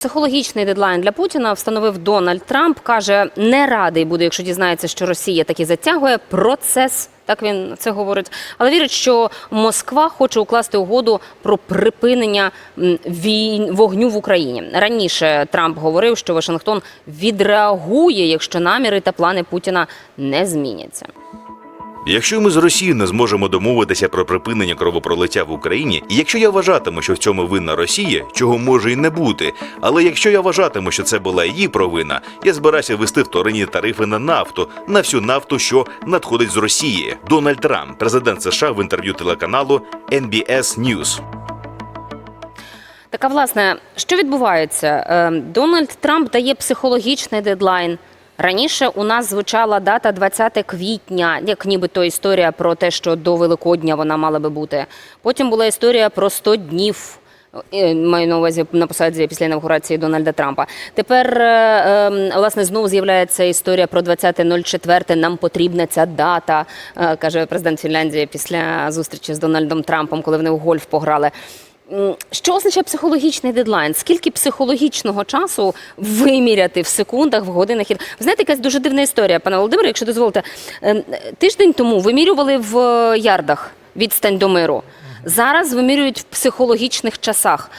Психологічний дедлайн для Путіна встановив Дональд Трамп. каже, не радий буде, якщо дізнається, що Росія таки затягує процес. Так він це говорить, але вірить, що Москва хоче укласти угоду про припинення війн вогню в Україні. Раніше Трамп говорив, що Вашингтон відреагує, якщо наміри та плани Путіна не зміняться. Якщо ми з Росією не зможемо домовитися про припинення кровопролиття в Україні, і якщо я вважатиму, що в цьому винна Росія, чого може й не бути, але якщо я вважатиму, що це була її провина, я збираюся ввести вторинні тарифи на нафту, на всю нафту, що надходить з Росії. Дональд Трамп, президент США, в інтерв'ю телеканалу NBS News. Така власне, що відбувається? Е, Дональд Трамп дає психологічний дедлайн. Раніше у нас звучала дата 20 квітня, як нібито історія про те, що до Великодня вона мала би бути. Потім була історія про 100 днів. е, Маю на увазі на посаді після інавгурації Дональда Трампа. Тепер е, е, власне знову з'являється історія про 20.04. Нам потрібна ця дата, е, каже президент Фінляндії після зустрічі з Дональдом Трампом, коли вони в гольф пограли. Що означає психологічний дедлайн? Скільки психологічного часу виміряти в секундах, в годинах? Ви знаєте, якась дуже дивна історія, пане Володимире, якщо дозволите. Ем, Тиждень тому вимірювали в е, ярдах відстань до миру. Зараз вимірюють в психологічних часах.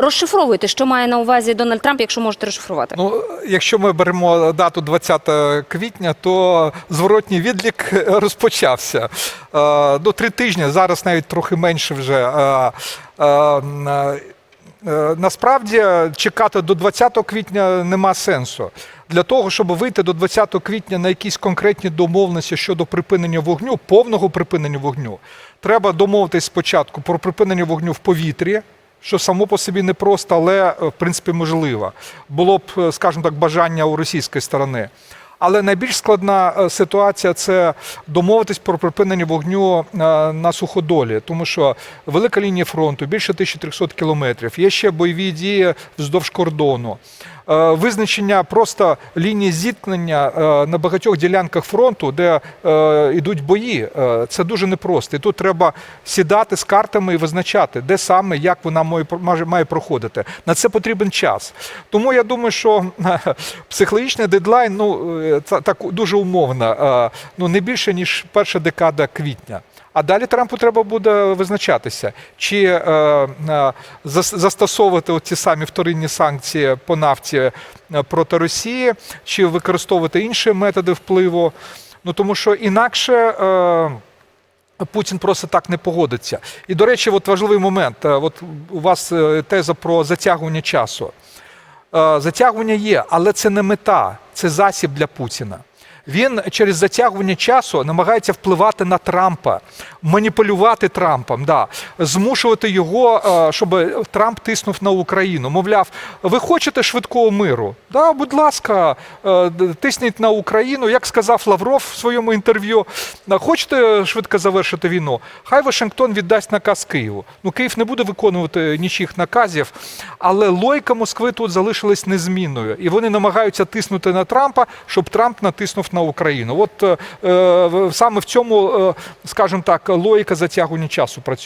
Розшифровуйте, що має на увазі Дональд Трамп, якщо можете розшифрувати. Ну, якщо ми беремо дату 20 квітня, то зворотній відлік розпочався. Е, До три тижні, зараз навіть трохи менше вже. Е, е, Насправді чекати до 20 квітня нема сенсу. Для того, щоб вийти до 20 квітня на якісь конкретні домовленості щодо припинення вогню, повного припинення вогню, треба домовитись спочатку про припинення вогню в повітрі, що само по собі непросто, але е, в принципі можливо. Було б, е, скажімо так, бажання у російської сторони. Але найбільш складна е, ситуація це домовитись про припинення вогню е, на суходолі, тому що велика лінія фронту, більше 1300 кілометрів. Є ще бойові дії вздовж кордону. Е, Визначення просто лінії зіткнення на багатьох ділянках фронту, де йдуть бої, це дуже непросто. І тут треба сідати з картами і визначати, де саме як вона має, проходити. На це потрібен час. Тому я думаю, що психологічний дедлайн ну, це так дуже умовно, е, ну не більше ніж перша декада квітня. А далі Трампу треба буде визначатися, чи е, е, застосовувати ті самі вторинні санкції по нафті е, проти Росії, чи використовувати інші методи впливу. Ну тому що інакше. Е, Путін просто так не погодиться. І, до речі, от важливий момент. От у вас теза про затягування часу. Затягування є, але це не мета, це засіб для Путіна. Він через затягування часу намагається впливати на Трампа, маніпулювати Трампом, да, змушувати його, е, щоб Трамп тиснув на Україну. Мовляв, ви хочете швидкого миру? Да, будь ласка, е, тисніть на Україну. Як сказав Лавров в своєму інтерв'ю, хочете швидко завершити війну? Хай Вашингтон віддасть наказ Києву. Ну, Київ не буде виконувати нічих наказів, але логіка Москви тут залишилась незмінною. І вони намагаються тиснути на Трампа, щоб Трамп натиснув на Україну. От е, саме в цьому, е, скажімо так, логіка затягування часу працює.